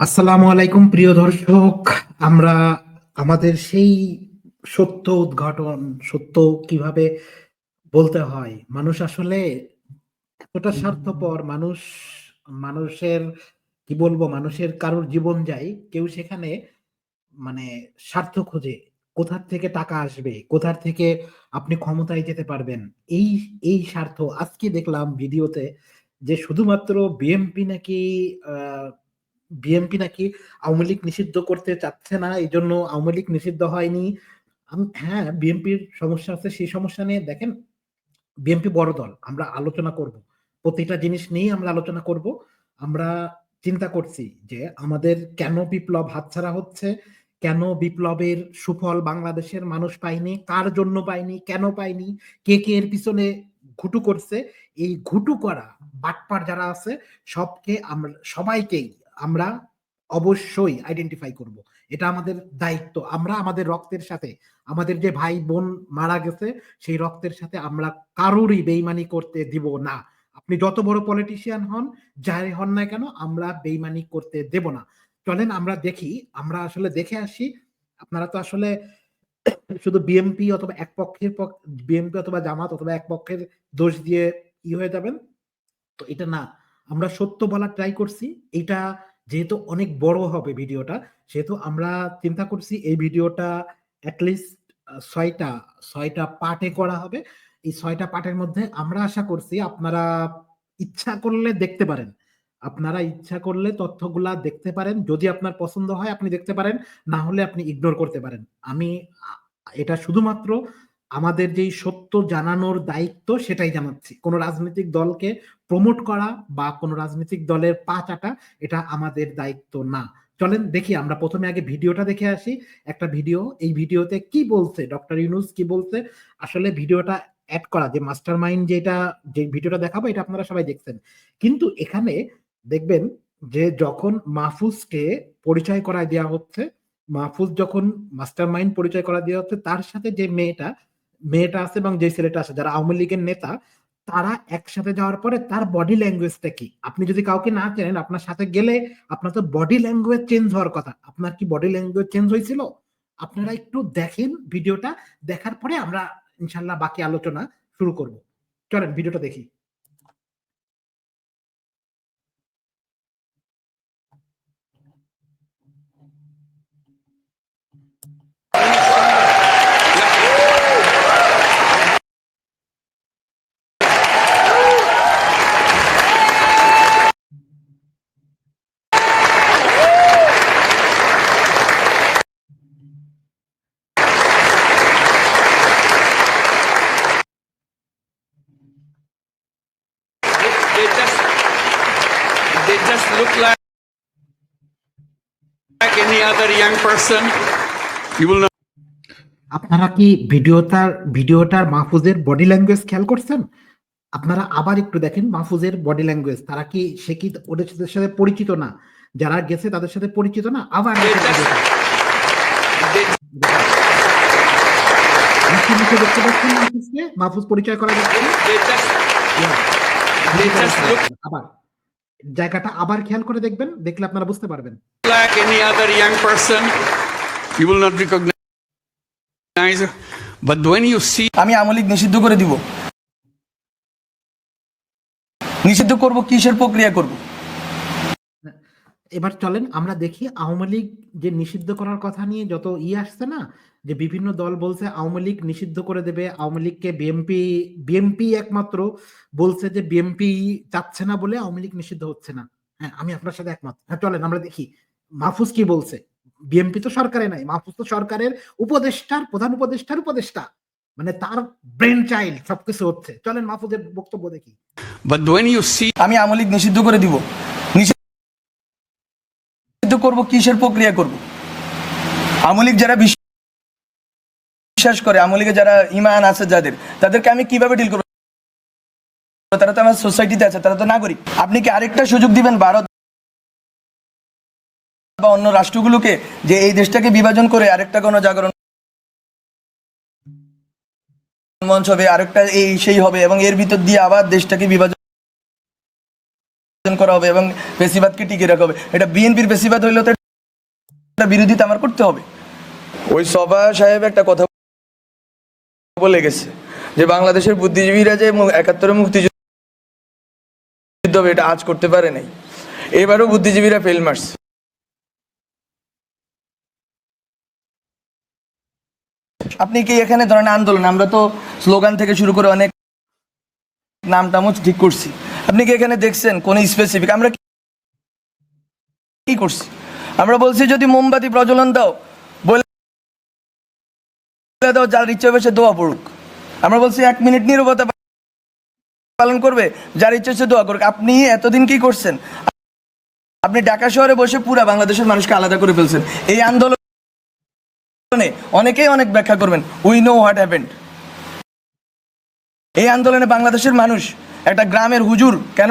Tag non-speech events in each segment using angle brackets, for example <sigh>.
আসসালামু আলাইকুম, প্রিয় দর্শক। আমরা আমাদের সেই সত্য উদ্ঘাটন, সত্য কীভাবে বলতে হয়? মানুষ আসলে এতটা স্বার্থপর, মানুষ, মানুষের, কি বলব, মানুষের কারোর জীবন যায় কেউ সেখানে মানে স্বার্থ খোঁজে, কোথার থেকে টাকা আসবে, কোথার থেকে আপনি ক্ষমতায় যেতে পারবেন, এই এই স্বার্থ। আজকে দেখলাম ভিডিওতে যে শুধুমাত্র বিএমপি নাকি, আহ বিএমপি নাকি আওয়ামী লীগ নিষিদ্ধ করতে চাচ্ছে না এই জন্য আওয়ামী লীগ নিষিদ্ধ হয়নি। হ্যাঁ বিএনপির সমস্যা আছে, সেই সমস্যা নিয়ে দেখেন বিএনপি বড় দল, আমরা আলোচনা করব। প্রতিটা জিনিস নিয়েই আমরা আলোচনা করব। আমরা চিন্তা করছি যে আমাদের কেন বিপ্লব হাতছাড়া হচ্ছে, কেন বিপ্লবের সুফল বাংলাদেশের মানুষ পায়নি, কার জন্য পায়নি, কেন পায়নি, কে কে এর পিছনে ঘুটু করছে, এই ঘুটু করা বাটপার যারা আছে, সবকে আমরা, সবাইকেই আমরা অবশ্যই আইডেন্টিফাই করব। এটা আমাদের দায়িত্ব। আমরা আমাদের রক্তের সাথে, আমাদের যে ভাই বোন মারা গেছে, সেই রক্তের সাথে আমরা কারোরই বেইমানি করতে দিব না। আপনি যত বড় পলিটিশিয়ান হন, যাই হন না কেন, আমরা বেইমানি করতে দেব না। চলেন আমরা দেখি, আমরা আসলে দেখে আসি, আপনারা তো আসলে <coughs> শুধু বিএমপি অথবা এক পক্ষের বিএমপি অথবা জামাত অথবা এক পক্ষের দোষ দিয়ে ই হয়ে যাবেন। তো এটা না, আমরা সত্য বলার ট্রাই করছি। এটা যেহেতু অনেক বড় হবে ভিডিওটা, সেহেতু আমরা চিন্তা করছি এই ভিডিওটা অ্যাটলিস্ট ছয়টা ছয়টা পার্টে করা হবে। এই ছয়টা পার্টের মধ্যে আমরা আশা করছি আপনারা ইচ্ছা করলে দেখতে পারেন। আপনারা ইচ্ছা করলে তথ্যগুলা দেখতে পারেন। যদি আপনার পছন্দ হয় আপনি দেখতে পারেন, না হলে আপনি ইগনোর করতে পারেন। আমি এটা শুধুমাত্র আমাদের যেই সত্য জানানোর দায়িত্ব সেটাই জানাচ্ছি। কোনো রাজনৈতিক দলকে প্রমোট করা বা কোনো রাজনৈতিক দলের পা চাটা, এটা আমাদের দায়িত্ব না। চলেন দেখি, আমরা প্রথমে আগে ভিডিওটা দেখে আসি। একটা ভিডিও, এই ভিডিওতে কি বলছে? ডক্টর ইউনুস কি বলছে? আসলে ভিডিওটা অ্যাড করা, যে মাস্টার মাইন্ড যেটা, যে ভিডিওটা দেখাবো, এটা আপনারা সবাই দেখছেন। কিন্তু এখানে দেখবেন যে যখন মাহফুজকে পরিচয় করায় দেওয়া হচ্ছে, মাহফুজ যখন মাস্টার মাইন্ড পরিচয় করা দেওয়া হচ্ছে, তার সাথে যে মেয়েটা মেয়েটা আছে এবং যে ছেলেটা আছে, যারা আওয়ামী লীগের নেতা তারা একসাথে যাওয়ার পরে তার বডি ল্যাঙ্গুয়েজটা কি? আপনি যদি কাউকে না চেনেন, আপনার সাথে গেলে আপনার তো বডি ল্যাঙ্গুয়েজ চেঞ্জ হওয়ার কথা। আপনার কি বডি ল্যাঙ্গুয়েজ চেঞ্জ হয়েছিল? আপনারা একটু দেখেন ভিডিওটা দেখার পরে আমরা ইনশাল্লাহ বাকি আলোচনা শুরু করব। চলেন ভিডিওটা দেখি। Other young person. You will not আপনারা কি ভিডিওটার ভিডিওটার মাহফুজের বডি ল্যাঙ্গুয়েজ খেয়াল করছেন? আপনারা আবার একটু দেখেন মাহফুজের বডি ল্যাঙ্গুয়েজ তারা কি সে কি ওদের সাথে- পরিচিত না? যারা গেছে তাদের সাথে পরিচিত না? আবার দেখতে পাচ্ছেন মাহফুজকে? মাহফুজ পরিচয় করা যাচ্ছে আবার। জায়গাটা আবার খেয়াল করে দেখবেন দেখলে আপনারা বুঝতে পারবেন। Like any other young person you will not recognize. But when you see আমি আওয়ামী লীগ নিষিদ্ধ করে দিব। নিষিদ্ধ করব কিসের প্রক্রিয়া করব? এবার চলেন আমরা দেখি আওয়ামী লীগ যে নিষিদ্ধ করার কথা নিয়ে যত ই আসছে না যে বিভিন্ন দল বলছে আওয়ামী লীগ নিষিদ্ধ করে দেবে আওয়ামী লীগকে বিএমপি বিএমপি একমাত্র বলছে যে বিএমপি চাচ্ছে না বলে আওয়ামী লীগ নিষিদ্ধ হচ্ছে না। হ্যাঁ আমি আপনার সাথে একমত। হ্যাঁ চলেন আমরা দেখি। মাহফুজ কি বলছে? বিএমপি তো সরকারে নাই মাহফুজ তো সরকারের উপদেষ্টার প্রধান উপদেষ্টার উপদেষ্টা। মানে তার ব্রেন চাইল্ড সবকিছু হচ্ছে। চলেন মাহফুজের বক্তব্য দেখি। But when you see আমি আওয়ামী লীগ নিষিদ্ধ করে দিব। নিষিদ্ধ করব কিসের প্রক্রিয়া করব? আওয়ামী লীগ যারা বিশ্বাস করে আওয়ামী লীগে যারা ইমান আছে যাদের তাদেরকে আমি কীভাবে ডিল করব? তারা তো আমার সোসাইটিতে আছে তারা তো নাগরিক। আপনি কি আরেকটা সুযোগ দিবেন? ভারত বা অন্য রাষ্ট্রগুলোকে যে এই দেশটাকে বিভাজন করে আরেকটা গণজাগরণ মঞ্চ হবে, আরেকটা এই সেই হবে এবং এর ভিতর দিয়ে আবার দেশটাকে বিভাজন করা হবে এবং বেশিবাদকে টিকিয়ে রাখা হবে। এটা বিএনপির বেশিবাদ হইলেও তো এটা বিরোধিতা আমার করতে হবে। ওই সভা সাহেব একটা কথা বলে গেছে যে বাংলাদেশের বুদ্ধিজীবীরা যে একাত্তরে মুক্তিযুদ্ধ এটা আজ করতে পারে নাই। এবারও বুদ্ধিজীবীরা ফেল মারছে। আপনি কি এখানে ধরেন আন্দোলন, আমরা তো স্লোগান থেকে শুরু করে অনেক নাম টামও ঠিক করছি। আপনি কি এখানে দেখছেন কোন স্পেসিফিক আমরা কি- করছি? আমরা বলছি যদি মোমবাতি প্রজ্বলন দাও, বলে দাও যার ইচ্ছে হবে সে দোয়া পড়ুক। আমরা বলছি এক মিনিট নীরবতা পালন করবে, যার ইচ্ছে সে দোয়া করুক। আপনি এতদিন কি করছেন? আপনি ঢাকা শহরে বসে পুরা বাংলাদেশের মানুষকে আলাদা করে ফেলছেন। এই আন্দোলনে অনেকেই অনেক ব্যাখ্যা করবেন উই নো হোয়াট হ্যাপেন্ড এই আন্দোলনে বাংলাদেশের মানুষ একটা গ্রামের হুজুর, কেন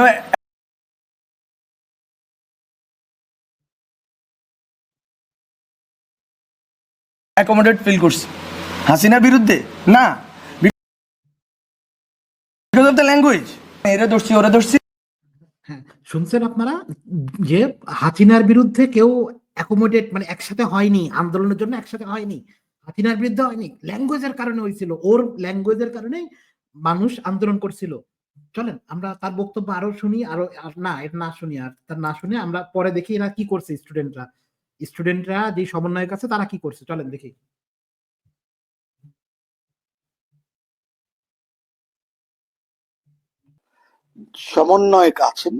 অ্যাকোমোডেট ফিল করছে? হাসিনার বিরুদ্ধে? না। ল্যাঙ্গুয়েজ এরা ধরছি, ওরা ধরছি। শুনছেন আপনারা যে হাসিনার বিরুদ্ধে কেউ অ্যাকোমোডেট মানে একসাথে হয়নি, আন্দোলনের জন্য একসাথে হয়নি হাসিনার বিরুদ্ধে হয়নি ল্যাঙ্গুয়েজের কারণে হয়েছিল, ওর ল্যাঙ্গুয়েজের কারণেই মানুষ আন্দোলন করছিল। চলেন, আমরা তার বক্তব্য আরও শুনি, আরও না এটা না শুনি, আর তার না শুনে আমরা পরে দেখি এরা কি করছে স্টুডেন্টরা স্টুডেন্টরা যে সমন্বয়ক আছে, তারা কি করছে? চলেন দেখি। সমন্বয়ক আছেন।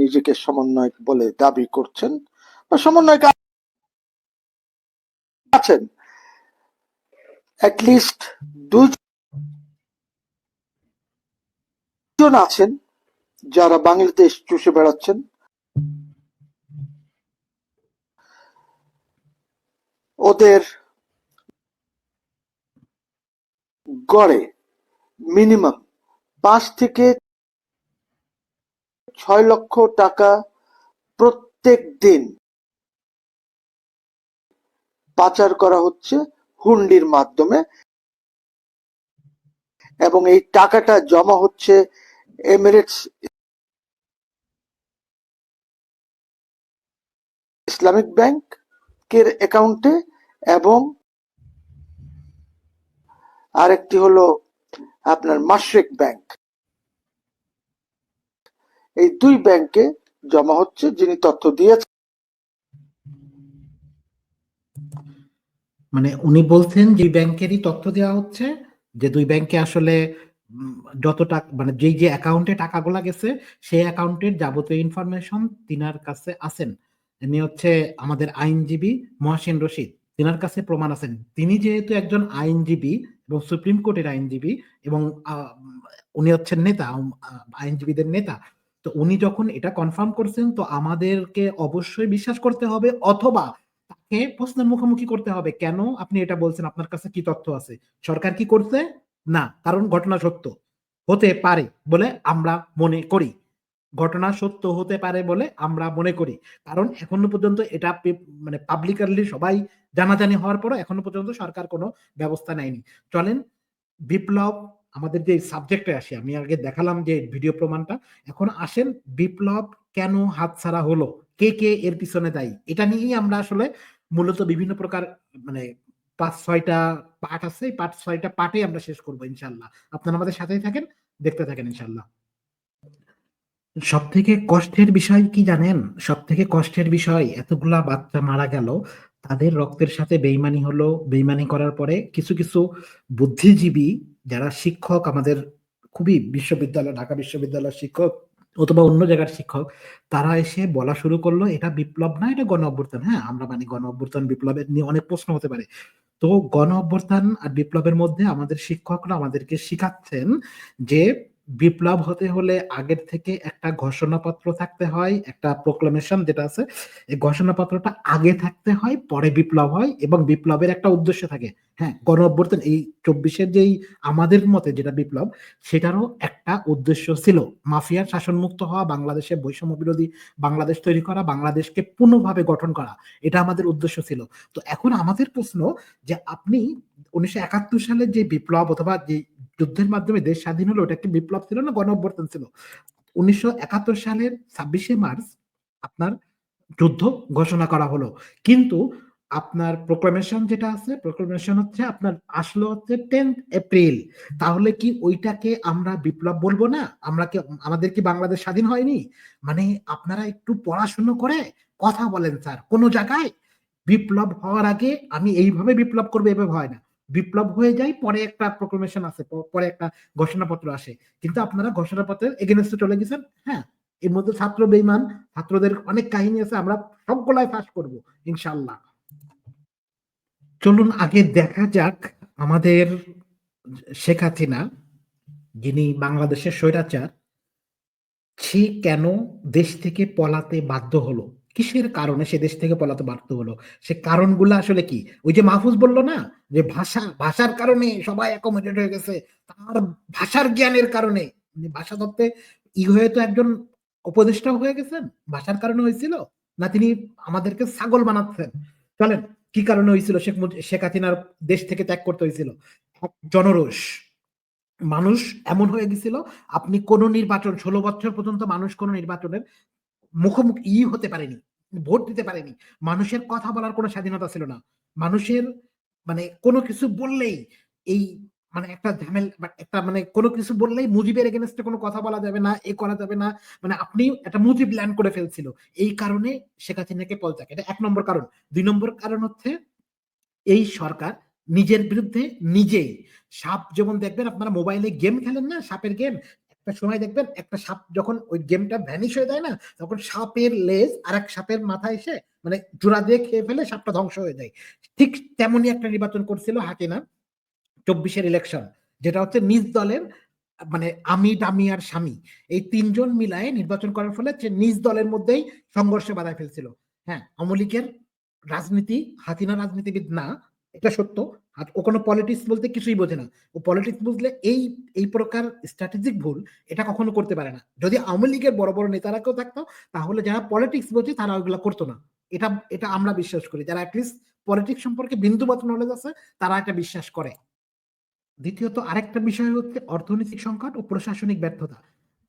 নিজেকে সমন্বয়ক বলে দাবি করছেন বা সমন্বয়ক আছেন। লিস্ট দুজন আছেন যারা বাংলাদেশ চুষে বেড়াচ্ছেন। ওদের গড়ে মিনিমাম পাঁচ থেকে ছয় লক্ষ টাকা প্রত্যেক দিন পাচার করা হচ্ছে হুন্ডির মাধ্যমে। এবং এই টাকাটা জমা হচ্ছে এমিরেটস ইসলামিক ব্যাংকের অ্যাকাউন্টে এবং আরেকটি হলো আপনার মাশরেক ব্যাংক। এই দুই ব্যাংকে জমা হচ্ছে যিনি তথ্য দিয়েছেন। মানে উনি বলছেন যে ব্যাংকেরই তথ্য দেওয়া হচ্ছে, যে দুই ব্যাংকে আসলে যত টাকা মানে যেই যে অ্যাকাউন্টে টাকাগুলা গেছে, সেই অ্যাকাউন্টের যাবতীয় ইনফরমেশন তিনার কাছে আছেন। ইনি হচ্ছে আমাদের আইনজীবী মহাসেন রশিদ। তিনার কাছে প্রমাণ আছেন তিনি যেহেতু একজন আইনজীবী এবং সুপ্রিম কোর্টের আইনজীবী এবং উনি হচ্ছেন নেতা আইনজীবীদের নেতা তো উনি যখন এটা কনফার্ম করছেন, তো আমাদেরকে অবশ্যই বিশ্বাস করতে হবে অথবা তাকে প্রশ্নের মুখোমুখি করতে হবে, কেন আপনি এটা বলছেন, আপনার কাছে কি তথ্য আছে? সরকার কি করছে? না, কারণ ঘটনা সত্য। হতে পারে বলে আমরা মনে করি। ঘটনা সত্য হতে পারে বলে আমরা মনে করি। কারণ এখনও পর্যন্ত এটা মানে পাবলিকারলি সবাই জানাজানি হওয়ার পরও এখনও পর্যন্ত সরকার কোনো ব্যবস্থা নেয়নি। চলেন, বিপ্লব আমাদের যে সাবজেক্টে আসি, আমি আগে দেখালাম যে ভিডিও প্রমাণটা। এখন আসেন, বিপ্লব কেন হাতছাড়া হলো? কে কে এর পিছনে দায়ী? এটা নিয়েই আমরা আসলে মূলত বিভিন্ন প্রকার মানে পাঁচ ছয়টা পার্ট আছে পাঁচ ছয়টা পার্টে আমরা শেষ করব ইনশাল্লাহ আপনারা আমাদের সাথেই থাকেন, দেখতে থাকেন ইনশাল্লাহ সব থেকে কষ্টের বিষয় কি জানেন? সব থেকে কষ্টের বিষয়, এতগুলা বাচ্চা মারা গেল, তাদের রক্তের সাথে বেইমানি হলো। বেইমানি করার পরে কিছু কিছু বুদ্ধিজীবী যারা শিক্ষক, আমাদের খুবই বিশ্ববিদ্যালয়, ঢাকা বিশ্ববিদ্যালয়ের শিক্ষক অথবা অন্য জায়গার শিক্ষক, তারা এসে বলা শুরু করল, এটা বিপ্লব না, এটা গণ অভ্যর্থন হ্যাঁ আমরা মানে গণ অভ্যর্থন বিপ্লবের নিয়ে অনেক প্রশ্ন হতে পারে। তো গণ অভ্যর্থন আর বিপ্লবের মধ্যে আমাদের শিক্ষকরা আমাদেরকে শিখাচ্ছেন যে বিপ্লব হতে হলে আগের থেকে একটা ঘোষণাপত্র থাকতে হয়, একটা প্রোক্লামেশন যেটা আছে, এই ঘোষণাপত্রটা আগে থাকতে হয়, পরে বিপ্লব হয় এবং বিপ্লবের একটা উদ্দেশ্য থাকে। হ্যাঁ গণ অভ্যুত্থান এই চব্বিশের যেই আমাদের মতে যেটা বিপ্লব, সেটারও একটা উদ্দেশ্য ছিল। মাফিয়ার শাসনমুক্ত হওয়া, বাংলাদেশে বৈষম্য বিরোধী বাংলাদেশ তৈরি করা, বাংলাদেশকে পুনঃভাবে গঠন করা, এটা আমাদের উদ্দেশ্য ছিল। তো এখন আমাদের প্রশ্ন যে আপনি উনিশশো সালের যে বিপ্লব অথবা যে যুদ্ধের মাধ্যমে দেশ স্বাধীন হলো ওটা একটি বিপ্লব ছিল না গণ অভ্যর্থন ছিল। উনিশশো একাত্তর সালের ছাব্বিশে মার্চ আপনার যুদ্ধ ঘোষণা করা হলো। কিন্তু আপনার প্রোক্লামেশন যেটা আছে প্রোক্লামেশন হচ্ছে আপনার আসলো হচ্ছে টেন্থ এপ্রিল তাহলে কি ওইটাকে আমরা বিপ্লব বলব না? আমরা কি, আমাদের কি বাংলাদেশ স্বাধীন হয়নি? মানে আপনারা একটু পড়াশুনো করে কথা বলেন স্যার। কোনো জায়গায় বিপ্লব হওয়ার আগে আমি এইভাবে বিপ্লব করব, এভাবে হয় না। বিপ্লব হয়ে যায়, পরে একটা প্রোক্লামেশন আছে পরে একটা ঘোষণাপত্র আসে। কিন্তু আপনারা ঘোষণাপত্রের এগেনস্টে চলে গেছেন। হ্যাঁ এর মধ্যে ছাত্র বেইমান ছাত্রদের অনেক কাহিনী আছে, আমরা সবগুলাই ফাঁস করব ইনশাল্লাহ চলুন আগে দেখা যাক আমাদের শেখ হাসিনা, যিনি বাংলাদেশের স্বৈরাচার, সে কেন দেশ থেকে পলাতে বাধ্য হলো? কিসের কারণে সে দেশ থেকে পলাতে বাধ্য হলো? সে কারণগুলো আসলে কি? ওই যে মাহফুজ বলল না, যে ভাষা, ভাষার কারণে সবাই অ্যাকোমোডেট হয়ে গেছে, তার ভাষার জ্ঞানের কারণে ভাষা তত্ত্বে ই হয়ে তো একজন উপদেষ্টা হয়ে গেছেন, ভাষার কারণে হয়েছিল? না তিনি আমাদেরকে ছাগল বানাচ্ছেন? চলেন, কি কারণে হয়েছিল? শেখ শেখ হাসিনার দেশ থেকে ত্যাগ করতে হয়েছিল? জনরোষ। মানুষ এমন হয়ে গেছিল, আপনি কোন নির্বাচন, ষোলো বছর পর্যন্ত মানুষ কোন নির্বাচনের মুখোমুখি ই হতে পারেনি, ভোট দিতে পারেনি। মানুষের কথা বলার কোনো স্বাধীনতা ছিল না। মানুষের মানে কোনো কিছু বললেই এই মানে একটা ঝামেল একটা মানে কোনো কিছু বললেই মুজিবের এগেনস্টে কোনো কথা বলা যাবে না, এ করা যাবে না। মানে আপনি একটা মুজিব ল্যান্ড করে ফেলছিল। এই কারণে শেখ হাসিনাকে পলচাক এটা এক নম্বর কারণ। দুই নম্বর কারণ হচ্ছে এই সরকার নিজের বিরুদ্ধে নিজেই সাপ যেমন দেখবেন, আপনারা মোবাইলে গেম খেলেন না? সাপের গেম সময় দেখবেন একটা সাপ যখন ওই গেমটা ভ্যানিশ হয়ে যায় না, তখন সাপের লেজ আর এক সাপের মাথা এসে মানে জোড়া দিয়ে খেয়ে ফেলে সাপটা ধ্বংস হয়ে যায়। ঠিক তেমনই একটা নির্বাচন করছিল হাকিনা চব্বিশের ইলেকশন যেটা হচ্ছে নিজ দলের মানে আমি ডামি আর স্বামী, এই তিনজন মিলায়ে নির্বাচন করার ফলে নিজ দলের মধ্যেই সংঘর্ষে বাধায় ফেলছিল। হ্যাঁ আওয়ামী লীগের রাজনীতি হাতিনা রাজনীতিবিদ না এটা সত্য। আর ও কোনো পলিটিক্স বলতে কিছুই বোঝে না। ও পলিটিক্স বুঝলে এই এই প্রকার স্ট্র্যাটেজিক ভুল এটা কখনো করতে পারে না। যদি আওয়ামী লীগের বড় বড় নেতারা কেউ থাকতো, তাহলে যারা পলিটিক্স বোঝে তারা ওইগুলো করতো না। এটা এটা আমরা বিশ্বাস করি। যারা অ্যাটলিস্ট পলিটিক্স সম্পর্কে বিন্দুমাত্র নলেজ আছে, তারা এটা বিশ্বাস করে। দ্বিতীয়ত, আরেকটা বিষয় হচ্ছে অর্থনৈতিক সংকট ও প্রশাসনিক ব্যর্থতা।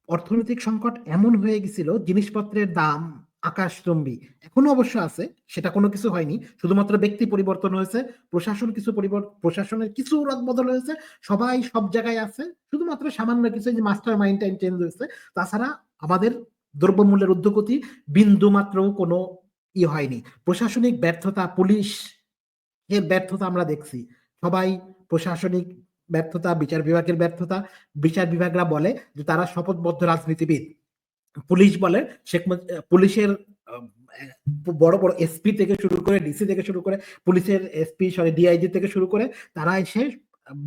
অর্থনৈতিক সংকট এমন হয়ে গেছিল জিনিসপত্রের দাম আকাশচম্বী এখনও অবশ্য আছে, সেটা কোনো কিছু হয়নি। শুধুমাত্র ব্যক্তি পরিবর্তন হয়েছে, প্রশাসন কিছু পরিবর্তন প্রশাসনের কিছু রদ বদল হয়েছে, সবাই সব জায়গায় আছে। শুধুমাত্র সামান্য কিছু যে মাস্টার মাইন্ড টাইম চেঞ্জ হয়েছে, তাছাড়া আমাদের দ্রব্যমূল্যের ঊর্ধ্বগতি বিন্দু মাত্র কোনো ই হয়নি। প্রশাসনিক ব্যর্থতা, পুলিশ এর ব্যর্থতা আমরা দেখছি। সবাই প্রশাসনিক ব্যর্থতা, বিচার বিভাগের ব্যর্থতা, বিচার বিভাগরা বলে যে তারা শপথবদ্ধ রাজনীতিবিদ। পুলিশ বলে, শেখ পুলিশের বড় বড় এসপি থেকে শুরু করে ডিসি থেকে শুরু করে, পুলিশের এসপি সরি ডিআইজি থেকে শুরু করে, তারা এসে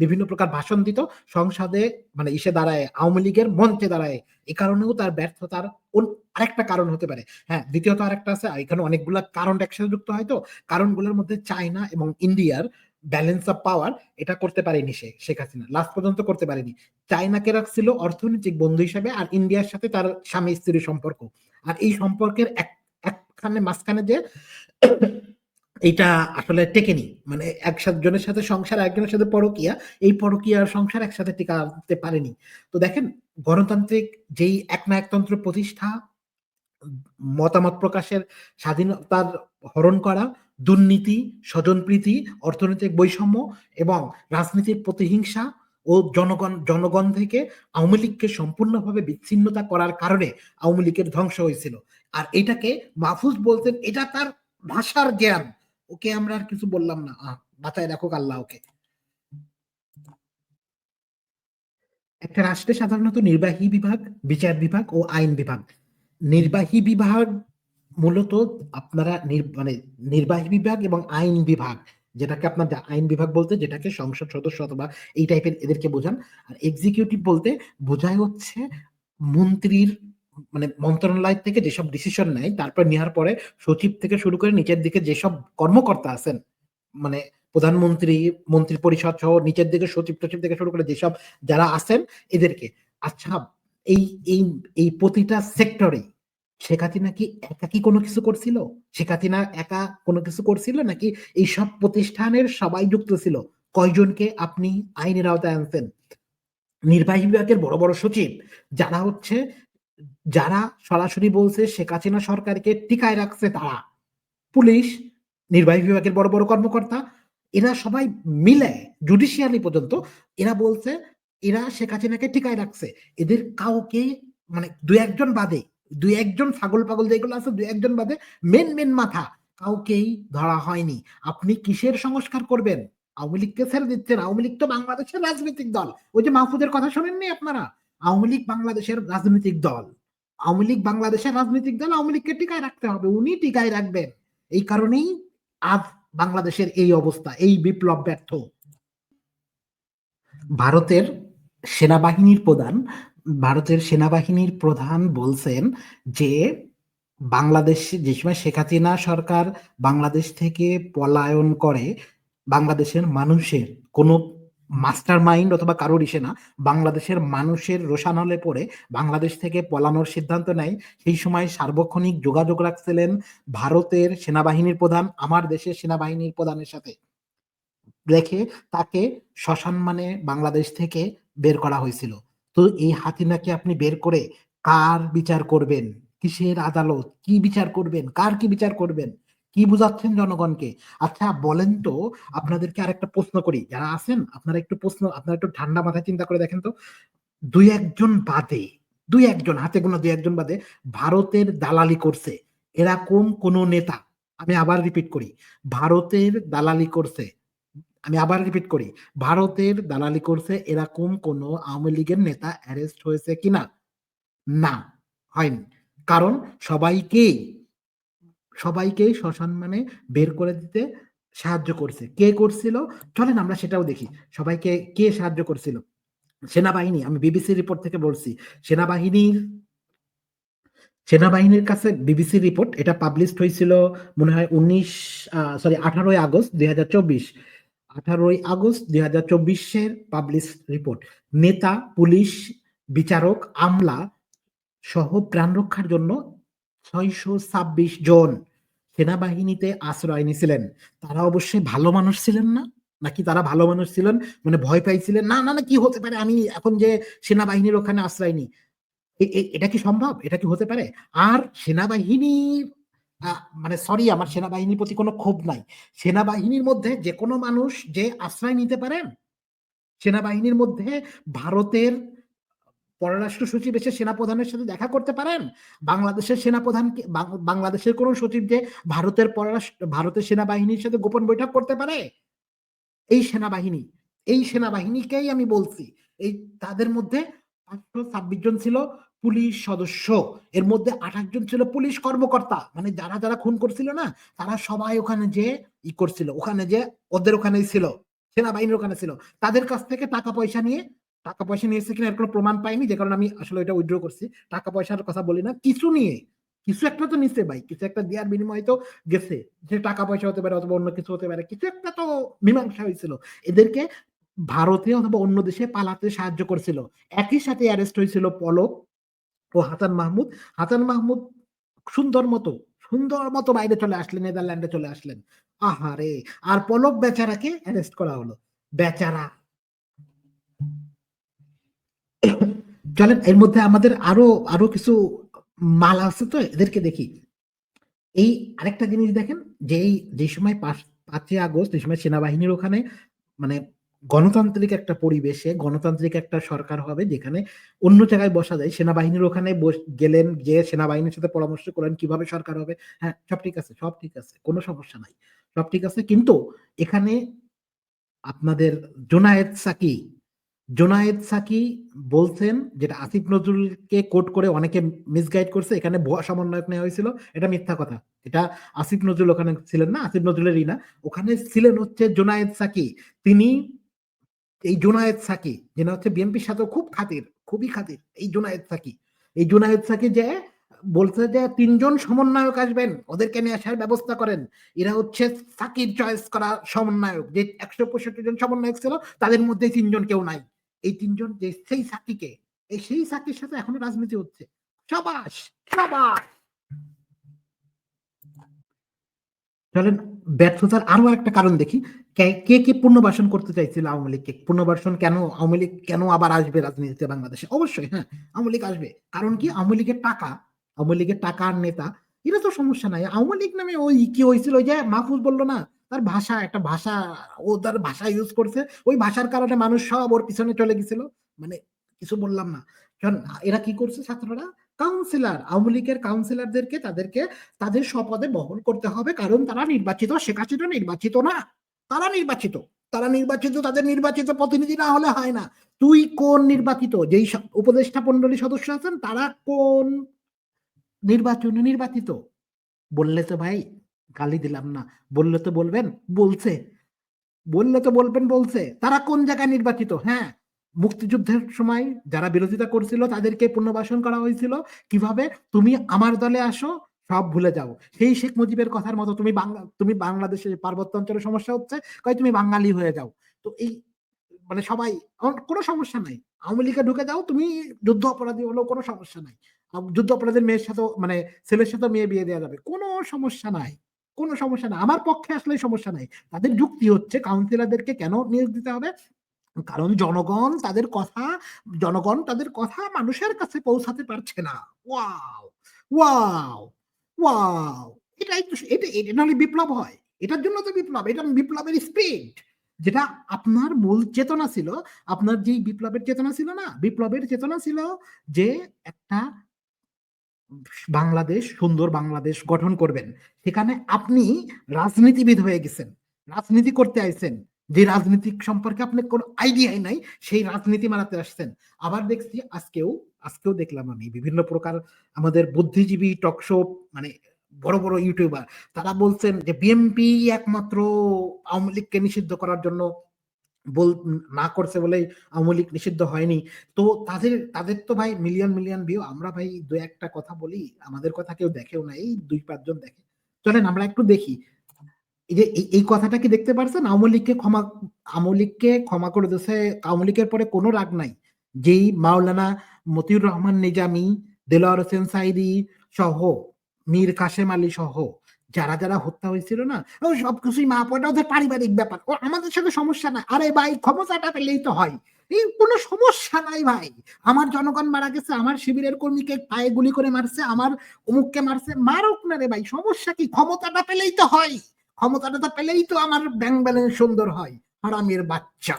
বিভিন্ন প্রকার ভাষণ দিত, সংসদে মানে ইসে দাঁড়ায়, আওয়ামী লীগের মঞ্চে দাঁড়ায়। এ কারণেও তার ব্যর্থতার আরেকটা কারণ হতে পারে। হ্যাঁ দ্বিতীয়ত আরেকটা আছে এখানে অনেকগুলা কারণ একসাথে যুক্ত হয় তো। কারণগুলোর মধ্যে চায়না এবং ইন্ডিয়ার ব্যালেন্স অফ পাওয়ার এটা করতে পারেনি সে, শেখ হাসিনা। লাস্ট পর্যন্ত করতে পারেনি। চায়নাকে রাখছিল অর্থনৈতিক বন্ধু হিসাবে আর ইন্ডিয়ার সাথে তার স্বামী স্ত্রীর সম্পর্ক। আর এই সম্পর্কের এক, একখানে মাঝখানে যে এইটা আসলে টেকেনি। মানে একজনের সাথে সংসার একজনের সাথে পরকিয়া, এই পরকিয়ার সংসার একসাথে টিকাতে পারেনি। তো দেখেন, গণতান্ত্রিক যেই এক একনায়কতন্ত্র প্রতিষ্ঠা, মতামত প্রকাশের স্বাধীনতার হরণ করা দুর্নীতি, স্বজনপ্রীতি, অর্থনৈতিক বৈষম্য এবং রাজনীতির প্রতিহিংসা ও জনগণ জনগণ থেকে আওয়ামী লীগকে সম্পূর্ণভাবে বিচ্ছিন্নতা করার কারণে আওয়ামী লীগের ধ্বংস হয়েছিল। আর এটাকে মাহফুজ বলতেন, এটা তার ভাষার জ্ঞান। ওকে আমরা আর কিছু বললাম না। বাঁচায় রাখো আল্লাহ ওকে। একটা রাষ্ট্রে সাধারণত নির্বাহী বিভাগ, বিচার বিভাগ ও আইন বিভাগ। নির্বাহী বিভাগ মূলত আপনারা নির- মানে নির্বাহী বিভাগ এবং আইন বিভাগ, যেটাকে আপনার আইন বিভাগ বলতে যেটাকে সংসদ সদস্য অথবা এই টাইপের এদেরকে বোঝান। আর এক্সিকিউটিভ বলতে বোঝায় হচ্ছে মন্ত্রীর মানে মন্ত্রণালয় থেকে যেসব ডিসিশন নেয়, তারপর নেওয়ার পরে সচিব থেকে শুরু করে নিচের দিকে যেসব কর্মকর্তা আছেন মানে প্রধানমন্ত্রী মন্ত্রী পরিষদ সহ নিচের দিকে সচিব টচিব থেকে শুরু করে যেসব যারা আছেন এদেরকে। আচ্ছা এই এই এই প্রতিটা সেক্টরে শেখ হাসিনা কি একা কি কোনো কিছু করছিল? শেখ হাসিনা একা কোনো কিছু করছিল নাকি এই সব প্রতিষ্ঠানের সবাই যুক্ত ছিল? কয়জনকে আপনি আইনের আওতায় আনছেন? নির্বাহী বিভাগের বড় বড় সচিব, যারা হচ্ছে, যারা সরাসরি বলছে শেখ হাসিনা সরকারকে, টিকায় রাখছে তারা। পুলিশ, নির্বাহী বিভাগের বড় বড় কর্মকর্তা, এরা সবাই মিলে জুডিশিয়ালি পর্যন্ত, এরা বলছে, এরা শেখ হাসিনাকে টিকায় রাখছে? এদের কাউকে মানে দু একজন বাদে দুই একজন ছাগল পাগল যেগুলো আছে, দুই একজন বাদে মেন মেন মাথা। কাউকেই ধরা হয়নি। আপনি কিসের সংস্কার করবেন? আওয়ামী লীগকে ছেড়ে দিচ্ছেন। আওয়ামী লীগ তো বাংলাদেশের রাজনৈতিক দল। ওই যে মাহফুজের কথা শোনেননি আপনারা? আওয়ামী লীগ বাংলাদেশের রাজনৈতিক দল। আওয়ামী লীগ বাংলাদেশের রাজনৈতিক দল আওয়ামী লীগকে টিকায় রাখতে হবে। উনি টিকায় রাখবেন। এই কারণেই আজ বাংলাদেশের এই অবস্থা, এই বিপ্লব ব্যর্থ। ভারতের সেনাবাহিনীর প্রধান ভারতের সেনাবাহিনীর প্রধান বলছেন যে, বাংলাদেশ, যে সময় শেখ হাসিনা সরকার বাংলাদেশ থেকে পলায়ন করে, বাংলাদেশের মানুষের, কোনো মাস্টার মাইন্ড অথবা কারোর ইসে না, বাংলাদেশের মানুষের রোশানলে পড়ে বাংলাদেশ থেকে পলানোর সিদ্ধান্ত নেয়। সেই সময় সার্বক্ষণিক যোগাযোগ রাখছিলেন ভারতের সেনাবাহিনীর প্রধান, আমার দেশের সেনাবাহিনীর প্রধানের সাথে। রেখে তাকে শ্মশান মানে বাংলাদেশ থেকে বের করা হয়েছিল। তো এই হাতিনাকে আপনি বের করে কার বিচার করবেন? কিসের আদালত? কি বিচার করবেন? কার কি বিচার করবেন? কি বুঝাচ্ছেন জনগণকে? আচ্ছা বলেন তো, আপনাদেরকে আরেকটা প্রশ্ন করি। যারা আছেন, আপনারা একটু প্রশ্ন, আপনারা একটু ঠান্ডা মাথায় চিন্তা করে দেখেন তো। দুই একজন বাদে, দুই একজন, হাতে গোনা দুই একজন বাদে ভারতের দালালি করছে। এরকম কোন নেতা, আমি আবার রিপিট করি, ভারতের দালালি করছে। আমি আবার রিপিট করি, ভারতের দালালি করছে এরকম কোন আওয়ামী লীগের নেতা অ্যারেস্ট হয়েছে কিনা? না, হয়নি। কারণ সবাইকেই সবাইকেই শ্মশান মানে বের করে দিতে সাহায্য করছে। কে করছিল? চলেন আমরা সেটাও দেখি। সবাইকে কে সাহায্য করছিল? সেনাবাহিনী, আমি বিবিসি রিপোর্ট থেকে বলছি। সেনাবাহিনীর সেনাবাহিনীর কাছে বিবিসি রিপোর্ট এটা পাবলিশড হয়েছিল মনে হয় উনিশ সরি আঠারোই আগস্ট দুই হাজার চব্বিশ। আঠারোই আগস্ট দুই হাজার চব্বিশের পাবলিশ রিপোর্ট নেতা পুলিশ বিচারক আমলা সহ প্রাণ রক্ষার জন্য ছয়শো ছাব্বিশ জন সেনাবাহিনীতে আশ্রয় নিয়েছিলেন। তারা অবশ্যই ভালো মানুষ ছিলেন না? নাকি তারা ভালো মানুষ ছিলেন? মানে ভয় পাইছিলেন? না না না কি হতে পারে? আমি এখন যে সেনাবাহিনীর ওখানে আশ্রয় নিই। এটা কি সম্ভব? এটা কি হতে পারে? আর সেনাবাহিনী আহ, মানে সরি আমার সেনাবাহিনীর প্রতি কোনো ক্ষোভ নাই। সেনাবাহিনীর মধ্যে যে কোনো মানুষ যে আশ্রয় নিতে পারেন সেনাবাহিনীর মধ্যে ভারতের পররাষ্ট্র সচিব এসে সেনাপ্রধানের সাথে দেখা করতে পারেন। বাংলাদেশের সেনাপ্রধান কি- বাংলাদেশের কোন সচিব যে ভারতের পররাষ্ট্র, ভারতের সেনাবাহিনীর সাথে গোপন বৈঠক করতে পারে, এই সেনাবাহিনী, এই সেনাবাহিনীকেই আমি বলছি। এই তাদের মধ্যে পাঁচশো ছাব্বিশ জন ছিল পুলিশ সদস্য। এর মধ্যে আঠাশ জন ছিল পুলিশ কর্মকর্তা। মানে যারা যারা খুন করছিল না, তারা সবাই ওখানে যে ই করছিল। ওখানে যে ওদের ওখানেই ছিল। সেনাবাহিনীর ওখানে ছিল। তাদের কাছ থেকে টাকা পয়সা নিয়ে, টাকা পয়সা নিয়েছে কিনা এর কোনো প্রমাণ পাইনি, যে কারণে আমি আসলে এটা উইথড্র করছি। টাকা পয়সার কথা বলি না, কিছু নিয়ে। কিছু একটা তো নিচ্ছে ভাই, কিছু একটা দেওয়ার বিনিময়ে তো গেছে। যে টাকা পয়সা হতে পারে অথবা অন্য কিছু হতে পারে, কিছু একটা তো মীমাংসা হয়েছিল। এদেরকে ভারতে অথবা অন্য দেশে পালাতে সাহায্য করছিল। একই সাথে অ্যারেস্ট হয়েছিল পলক। ও হাসান মাহমুদ। হাসান মাহমুদ সুন্দর মতো সুন্দর মতো বাইরে চলে আসলেন, নেদারল্যান্ডে চলে আসলেন। আহারে! আর পলক বেচারাকে অ্যারেস্ট করা হলো। বেচারা! চলেন, এর মধ্যে আমাদের আরও আরও কিছু মাল আছে তো, এদেরকে দেখি। এই আরেকটা জিনিস দেখেন যে যে সময় পাঁচ- পাঁচই আগস্ট যে সময় সেনাবাহিনীর ওখানে মানে গণতান্ত্রিক একটা পরিবেশে গণতান্ত্রিক একটা সরকার হবে যেখানে অন্য জায়গায় বসা যায়। সেনাবাহিনীর ওখানে গেলেন যে সেনাবাহিনীর সাথে পরামর্শ করেন কীভাবে সরকার হবে। হ্যাঁ সব ঠিক আছে, সব ঠিক আছে, কোনো সমস্যা নাই, সব ঠিক আছে। কিন্তু এখানে আপনাদের জোনায়েদ সাকি জোনায়েদ সাকি বলছেন যেটা আসিফ নজরুলকে কোট করে অনেকে মিসগাইড করছে, এখানে ভুয়া সমন্বয়ক নেওয়া হয়েছিল, এটা মিথ্যা কথা। এটা আসিফ নজরুল ওখানে ছিলেন না, আসিফ নজরুলেরই না, ওখানে ছিলেন হচ্ছে জোনায়েদ সাকি। তিনি এই জোনায়েদ সাকি, যেটা হচ্ছে বিএনপির সাথে খুব খাতির, খুবই খাতির, এই জোনায়েদ সাকি। এই জোনায়েদ সাকি যে বলছে যে তিনজন সমন্বয়ক আসবেন, ওদেরকে নিয়ে আসার ব্যবস্থা করেন। এরা হচ্ছে সাকির চয়েস করা সমন্বয়ক, যে একশো পঁয়ষট্টি জন সমন্বয়ক ছিল, তাদের মধ্যে তিনজন কেউ নাই। এই তিনজন যে, সেই সাকিকে, এই সেই সাকির সাথে এখনও রাজনীতি হচ্ছে। সবাস সবাস! চলেন ব্যর্থতার আরও একটা কারণ দেখি। কে কে পুনর্বাসন করতে চাইছিল আওয়ামী লীগকে? পুনর্বাসন কেন, আওয়ামী লীগ কেন আবার আসবে রাজনীতিতে বাংলাদেশে? অবশ্যই হ্যাঁ আওয়ামী লীগ আসবে। কারণ কি? আওয়ামী লীগের টাকা, আওয়ামী লীগের টাকার নেতা এটা তো সমস্যা নাই। আওয়ামী লীগ নামে ওই কি হয়েছিল ওই যে মাহফুজ বলল না? তার ভাষা, একটা ভাষা, ও তার ভাষা ইউজ করছে। ওই ভাষার কারণে মানুষ সব ওর পিছনে চলে গেছিল। মানে কিছু বললাম না। কারণ এরা কি করছে ছাত্ররা? কাউন্সিলর আওয়ামী লীগের কাউন্সিলরদেরকে তাদেরকে, তাদের স্বপদে বহন করতে হবে, কারণ তারা নির্বাচিত, শেখ হাসিনা নির্বাচিত না। তারা নির্বাচিত। তারা নির্বাচিত, তাদের নির্বাচিত প্রতিনিধি না হলে হয় না। তুই কোন নির্বাচিত? যেই উপদেষ্টা মন্ডলী সদস্য আছেন, তারা কোন নির্বাচনে নির্বাচিত? বললে তো ভাই, গালি দিলাম না। বললে তো বলবেন, বলছে। বললে তো বলবেন, বলছে। তারা কোন জায়গায় নির্বাচিত? হ্যাঁ মুক্তিযুদ্ধের সময় যারা বিরোধিতা করছিল, তাদেরকে পুনর্বাসন করা হয়েছিল। কীভাবে? তুমি আমার দলে আসো, সব ভুলে যাও। সেই শেখ মুজিবের কথার মতো তুমি বাংলা, তুমি বাংলাদেশের পার্বত্য অঞ্চলে সমস্যা হচ্ছে, কয় তুমি বাঙালি হয়ে যাও। তো এই মানে সবাই কোনো সমস্যা নাই। আওয়ামী লীগে ঢুকে যাও, তুমি যুদ্ধ অপরাধী হলেও কোনো সমস্যা নাই। যুদ্ধ অপরাধীর মেয়ের সাথে মানে ছেলের সাথে মেয়ে বিয়ে দেওয়া যাবে। কোনো সমস্যা নাই। কোনো সমস্যা নাই। আমার পক্ষে আসলে সমস্যা নাই। তাদের যুক্তি হচ্ছে কাউন্সিলরদেরকে কেন নিয়োগ দিতে হবে? কারণ জনগণ তাদের কথা, জনগণ তাদের কথা মানুষের কাছে পৌঁছাতে পারছে না। Wow wow wow. এটাই তো, এটা এটা নাহলে বিপ্লব হয়। এটার জন্য তো বিপ্লব, এটা বিপ্লবের স্পিড যেটা আপনার মূল চেতনা ছিল, আপনার যেই বিপ্লবের চেতনা ছিল না, বিপ্লবের চেতনা ছিল যে একটা বাংলাদেশ, সুন্দর বাংলাদেশ গঠন করবেন। সেখানে আপনি রাজনীতিবিদ হয়ে গেছেন, রাজনীতি করতে আইছেন। যে রাজনীতি সম্পর্কে আপনার কোনো আইডিয়াই নাই, সেই রাজনীতি মারাতে আসছেন। আবার দেখছি আজকেও আজকেও দেখলাম আমি বিভিন্ন প্রকার আমাদের বুদ্ধিজীবী টকশো মানে বড় বড় ইউটিউবার তারা বলছেন যে বিএমপি একমাত্র আওয়ামী লীগকে নিষিদ্ধ করার জন্য বল, না করছে বলেই আওয়ামী লীগ নিষিদ্ধ হয়নি। তো তাদের তাদের তো ভাই মিলিয়ন মিলিয়ন ভিউ আমরা ভাই দু একটা কথা বলি, আমাদের কথা কেউ দেখেও না এই দুই, পাঁচজন দেখে। চলেন আমরা একটু দেখি। এই যে এই- কথাটা কি দেখতে পারছেন? আওয়ামী লীগকে ক্ষমা, আওয়ামী লীগকে ক্ষমা করে দিয়েছে। আওয়ামী লীগের পরে কোনো রাগ নাই। যেই মাওলানা মতিউর রহমান নিজামী, দেলোয়ার হোসেন সাইদি সহ, মীর কাশেম আলী সহ, যারা যারা হত্যা হয়েছিল না সবকিছুই মা পড়া ওদের পারিবারিক ব্যাপার। ও আমাদের সাথে সমস্যা নাই। আরে ভাই ক্ষমতাটা পেলেই তো হয়। এই কোনো সমস্যা নাই ভাই। আমার জনগণ মারা গেছে, আমার শিবিরের কর্মীকে পায়ে গুলি করে মারছে, আমার অমুককে মারছে, মারুক না রে ভাই। সমস্যা কি? ক্ষমতাটা পেলেই তো হয়। ক্ষমতাটা পেলেই তো আমার ব্যাংক ব্যালেন্স সুন্দর হয় হারামের বাচ্চা।